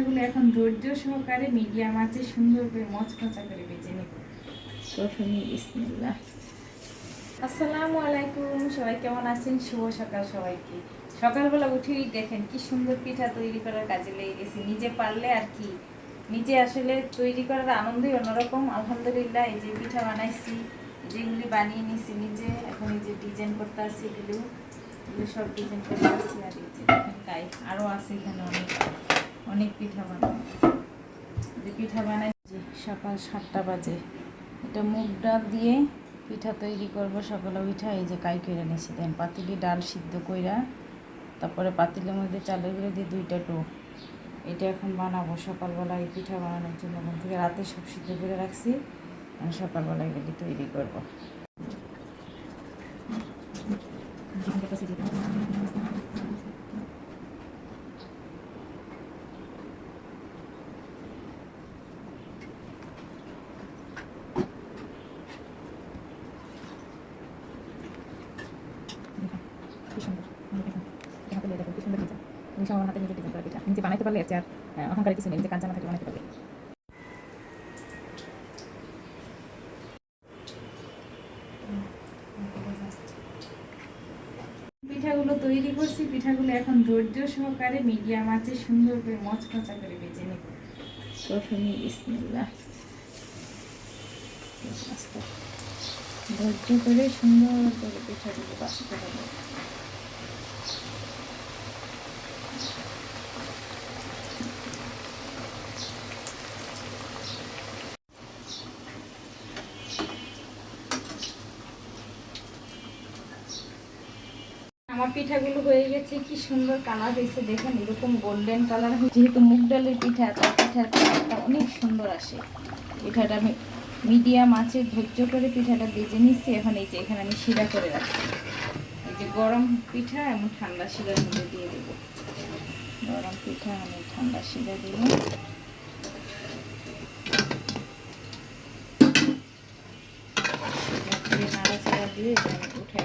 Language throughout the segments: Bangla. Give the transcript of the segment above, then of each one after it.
এগুলো এখন ধৈর্য সহকারে মিডিয়াম আছে সুন্দর করে মচমচা করে বেজে নেব। প্রথমে বিসমিল্লাহ। আসসালামু আলাইকুম সবাই কেমন আছেন? শুভ সকাল সবাইকে। সকালবেলা উঠেই দেখেন কি সুন্দর পিঠা তৈরি করার কাজে লেগে গেছি। নিজে পারলে আর কি? নিজে আসলে তৈরি করার আনন্দই অন্যরকম। আলহামদুলিল্লাহ এই যে পিঠা বানাইছি যেগুলি বানিয়ে নিছি নিজে। এখন এই যে ডিজাইন করতে আসছি এগুলো। এগুলো সব ডিজাইন করতে আসছি আর এই যে দেখেন তাই আরও আছে এখানে অনেক। অনেক পিঠা বানাবো যে পিঠা বানাই সকাল সাতটা বাজে। এটা মুগ ডাল দিয়ে পিঠা তৈরি করব সকালে পিঠা এই যে কাই করে নিয়েছি দেন পাতিলি ডাল সিদ্ধ কইরা, তারপরে পাতিলের মধ্যে চালের গুঁড়ো দিয়ে দুইটা ডো। এটা এখন বানাবো, সকালবেলা এই পিঠা বানানোর জন্য। ওখান থেকে রাতে সব সিদ্ধ করে রাখছি, আমি সকালবেলা এগুলি তৈরি করব কি সুন্দর আমি দেখুন হাতে লিয়ে দেখুন কি সুন্দর ডিজাইন নিজে আমার হাতে নিজে ডিজাইন করা পিঠা নিজে বানাইতে পারলে এর চেয়ে আর অহংকারের কিছু নেই নিজে কাজ জানা থাকলে বানাইতে পারবে পিঠাগুলো তৈরি করছি পিঠাগুলো এখন ধৈর্য সহকারে মিডিয়াম আছে সুন্দর করে মচমচা করে বেজে নেব। প্রথমে বিসমিল্লাহ। ধৈর্য করে সুন্দর করে পিঠাগুলো বাঁচতে হবে। আমার পিঠাগুলো হয়ে গেছে, কি সুন্দর কালার হয়েছে দেখেন, এরকম গোল্ডেন কালার যেহেতু মুগ ডালের পিঠা তার পিঠার কালারটা অনেক সুন্দর আসে। পিঠাটা আমি মিডিয়াম আছে, ধৈর্য করে পিঠাটা বেজে নিচ্ছি। এখন এই যে এখানে আমি শিরা করে রাখছি। এই যে গরম পিঠা, আমি ঠান্ডা শিরার মধ্যে দিয়ে দেবো। গরম পিঠা, আমি ঠান্ডা শিরা দেব। নাড়াচাড়া দিয়ে উঠে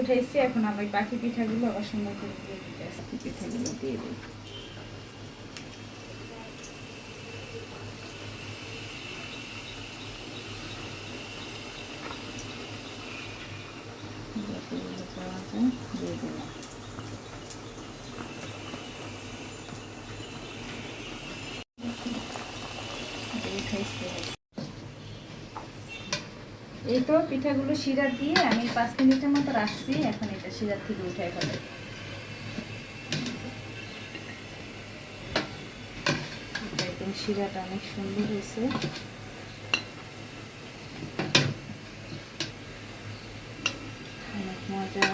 উঠেছি এখন আবার বাকি পিঠাগুলো আবার সুন্দর করে দিয়ে দিতে পিঠাগুলো দিয়ে দিই। উঠাইছি। এই তো পিঠাগুলো শিরা দিয়ে আমি পাঁচ মিনিটের মতো রাখছি এখন এটা শিরার থেকে উঠাই ফেলে। শিরাটা অনেক সুন্দর হয়েছে। অনেক মজা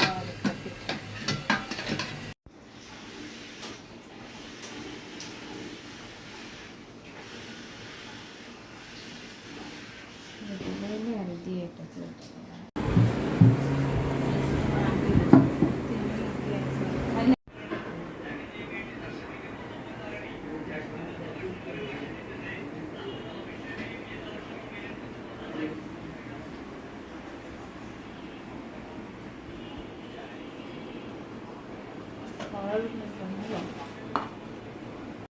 দিয়ে এটা। Ağır mesela.